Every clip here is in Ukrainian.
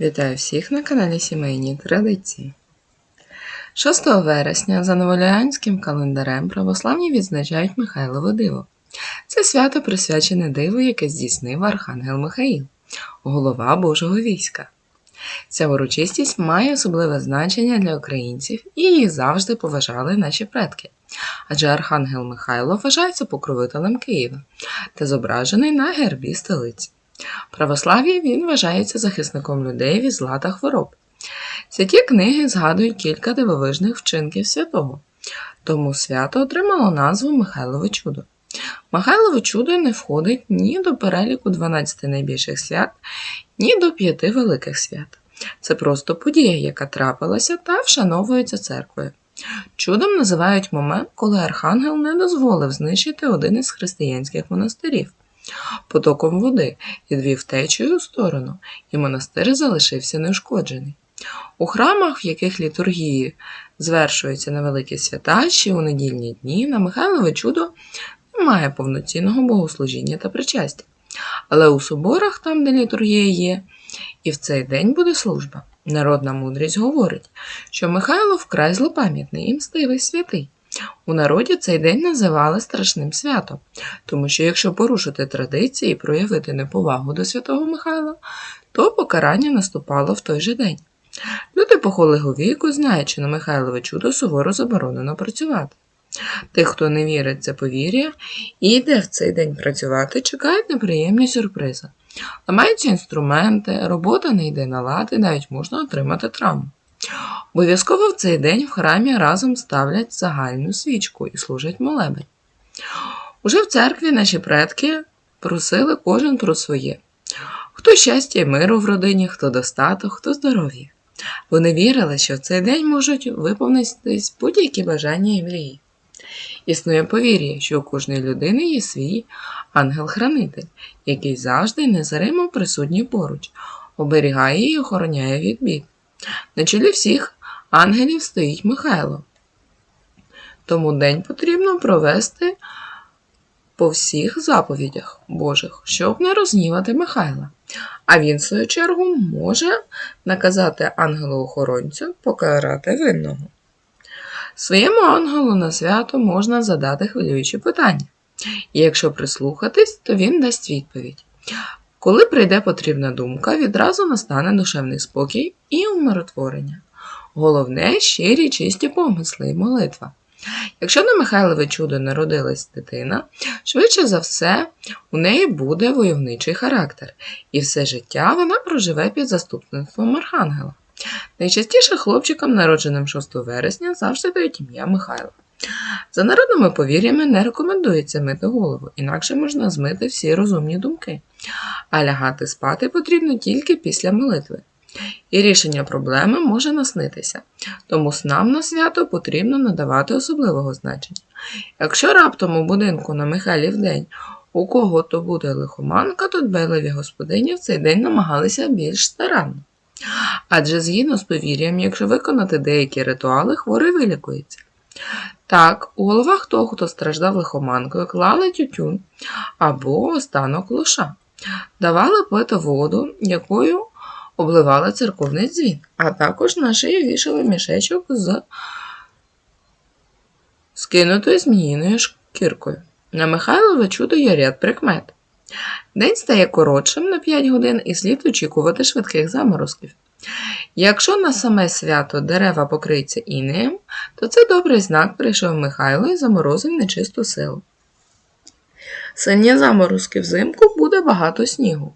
Вітаю всіх на каналі Сімейні Традиції. 6 вересня за новоліанським календарем православні відзначають Михайлове диво. Це свято присвячене диву, яке здійснив Архангел Михаїл, голова Божого війська. Ця урочистість має особливе значення для українців і її завжди поважали наші предки. Адже Архангел Михайло вважається покровителем Києва та зображений на гербі столиці. Православ'ї він вважається захисником людей від зла та хвороб. Святі книги згадують кілька дивовижних вчинків святого, тому свято отримало назву Михайлове чудо. Михайлове чудо не входить ні до переліку 12 найбільших свят, ні до п'яти великих свят. Це просто подія, яка трапилася та вшановується церквою. Чудом називають момент, коли архангел не дозволив знищити один із християнських монастирів. Потоком води відвів течію у сторону, і монастир залишився неушкоджений. У храмах, в яких літургії звершуються на великі свята чи у недільні дні, на Михайлове чудо немає повноцінного богослужіння та причастя. Але у соборах, там, де літургія є, і в цей день буде служба. Народна мудрість говорить, що Михайло вкрай злопам'ятний і мстивий святий. У народі цей день називали страшним святом, тому що якщо порушити традиції і проявити неповагу до святого Михайла, то покарання наступало в той же день. Люди похилого віку знають, що на Михайлове чудо суворо заборонено працювати. Тих, хто не вірить це повір'я і йде в цей день працювати, чекають неприємні сюрпризи. Ламаються інструменти, робота не йде на лад і навіть можна отримати травму. Обов'язково в цей день в храмі разом ставлять загальну свічку і служать молебень. Уже в церкві наші предки просили кожен про своє. Хто щастя і миру в родині, хто достаток, хто здоров'я. Вони вірили, що в цей день можуть виповнитись будь-які бажання і мрії. Існує повір'я, що у кожної людини є свій ангел-хранитель, який завжди незаримо присутній поруч, оберігає і охороняє від бід. На чолі всіх ангелів стоїть Михайло. Тому день потрібно провести по всіх заповідях Божих, щоб не рознівати Михайла. А він, в свою чергу, може наказати ангелу-охоронцю покарати винного. Своєму ангелу на свято можна задати хвилюючі питання. І якщо прислухатись, то він дасть відповідь. Коли прийде потрібна думка, відразу настане душевний спокій і умиротворення. Головне щирі чисті помисли і молитва. Якщо на Михайлове чудо народилась дитина, швидше за все, у неї буде войовничий характер, і все життя вона проживе під заступництвом Архангела. Найчастіше хлопчикам, народженим 6 вересня, завжди дають ім'я Михайло. За народними повір'ями не рекомендується мити голову, інакше можна змити всі розумні думки, а лягати спати потрібно тільки після молитви. І рішення проблеми може наснитися, тому снам на свято потрібно надавати особливого значення. Якщо раптом у будинку на Михайлів день у кого то буде лихоманка, то дбайливі господині в цей день намагалися більш старанно. Адже згідно з повір'ям, якщо виконати деякі ритуали, хворий вилікується. Так, у головах того, хто страждав лихоманкою, клали тютюн або останок лоша, давали пити воду, якою обливали церковний дзвін, а також на шиї вішали мішечок з скинутою зміїною шкіркою. На Михайлове чудо є ряд прикмет. День стає коротшим на 5 годин і слід очікувати швидких заморозків. Якщо на саме свято дерева покриються інеєм, то це добрий знак прийшов Михайло і заморозив нечисту силу. Сильні заморозки взимку буде багато снігу.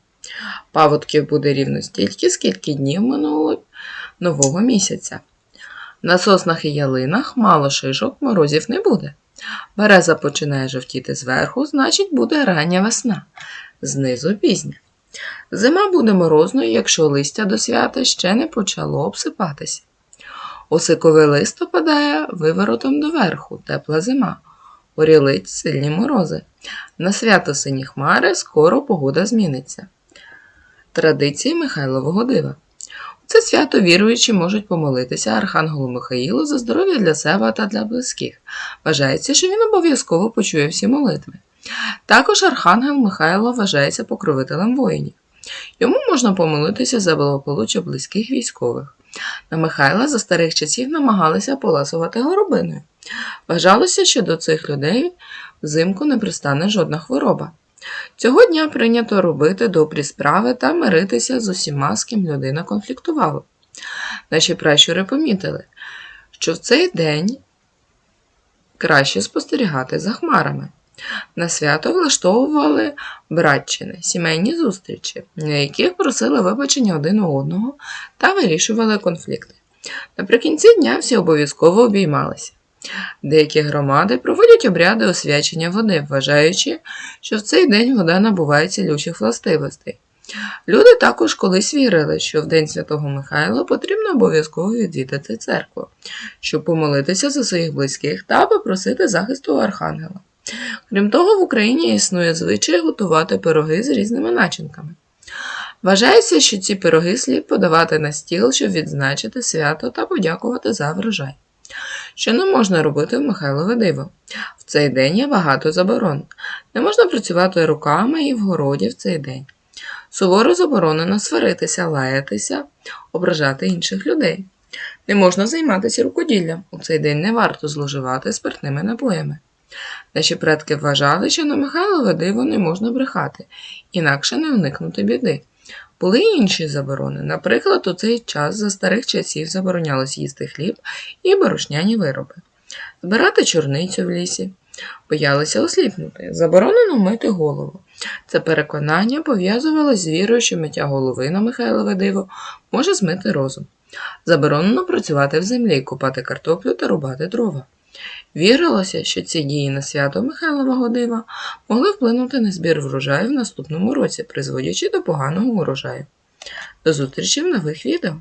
Паводків буде рівно стільки, скільки днів минуло нового місяця. На соснах і ялинах мало шишок, морозів не буде. Береза починає жовтіти зверху, значить буде рання весна, знизу пізня. Зима буде морозною, якщо листя до свята ще не почало обсипатися. Осиковий лист опадає виворотом доверху, тепла зима, орілить сильні морози. На свято сині хмари скоро погода зміниться. Традиції Михайлового дива. У це свято віруючі можуть помолитися Архангелу Михаїлу за здоров'я для себе та для близьких. Вважається, що він обов'язково почує всі молитви. Також Архангел Михайло вважається покровителем воїнів. Йому можна помилитися за благополуччя близьких військових. На Михайла за старих часів намагалися поласувати горобиною. Вважалося, що до цих людей взимку не пристане жодна хвороба. Цього дня прийнято робити добрі справи та миритися з усіма, з ким людина конфліктувала. Наші пращури помітили, що в цей день краще спостерігати за хмарами. На свято влаштовували братчини, сімейні зустрічі, на яких просили вибачення один у одного та вирішували конфлікти. Наприкінці дня всі обов'язково обіймалися. Деякі громади проводять обряди освячення води, вважаючи, що в цей день вода набуває цілючих властивостей. Люди також колись вірили, що в День Святого Михайла потрібно обов'язково відвідати церкву, щоб помолитися за своїх близьких та попросити захисту архангела. Крім того, в Україні існує звичай готувати пироги з різними начинками. Вважається, що ці пироги слід подавати на стіл, щоб відзначити свято та подякувати за врожай. Що не можна робити в Михайлове диво? В цей день є багато заборон. Не можна працювати руками і в городі в цей день. Суворо заборонено сваритися, лаятися, ображати інших людей. Не можна займатися рукоділлям. У цей день не варто зловживати спиртними напоями. Наші предки вважали, що на Михайлове диво не можна брехати, інакше не уникнути біди. Були й інші заборони. Наприклад, у цей час за старих часів заборонялось їсти хліб і борошняні вироби, збирати чорницю в лісі, боялися осліпнути, заборонено мити голову. Це переконання пов'язувалось з вірою, що миття голови на Михайлове диво може змити розум. Заборонено працювати в землі, купати картоплю та рубати дрова. Вірилося, що ці дії на свято Михайлового дива могли вплинути на збір врожаю в наступному році, призводячи до поганого урожаю. До зустрічі в нових відео!